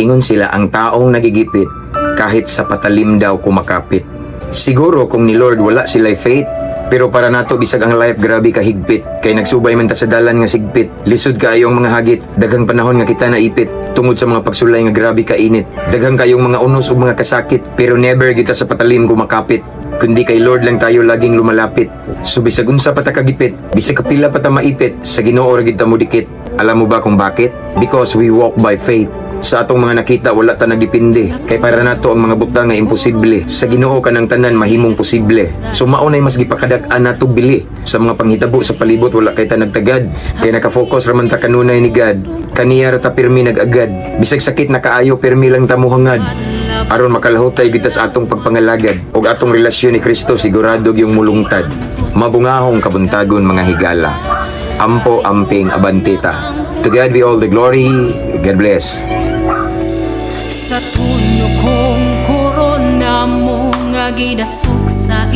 Ingon sila ang taong nagigipit kahit sa patalim daw kumakapit. Siguro kung ni Lord wala sila'y faith, pero para nato bisag ang life grabe ka higpit. Kay nagsubay man ta sa dalan nga sigpit lisod kaayo ang mga hagit. Daghang panahon nga kita naipit tungod sa mga pagsulay nga grabe ka init. Daghang kayong mga unos ug mga kasakit pero never kita sa patalim kumakapit. Kundi kay Lord lang tayo laging lumalapit. So bisag unsa pa kagipit bisag kapila pa ta maipit sa Ginoo ra gid ta mo dikit alam mo ba kung bakit? Because we walk by faith. Sa atong mga nakita wala ta nagdepende kay para nato ang mga butang nga imposible. Sa Ginoo kanang tanan mahimong posible. So maunay mas gipakadak-an nato bili. Sa mga panghitabo sa palibot wala kay ta nagtagad. Kay nakafocus ra man ta kanunay ni God. Kaniya ra ta pirmi nagagad. Bisag sakit na kaayo pirmi lang ta mohangad aron makalahutay kita sa atong pagpangalagad. Ug atong relasyon ni Kristo sigurado yung mulungtad. Mabungahong kabuntagon mga higala ampo amping abantita. To God be all the glory. God bless. Sa tuno kong korona mo nga gidasok sa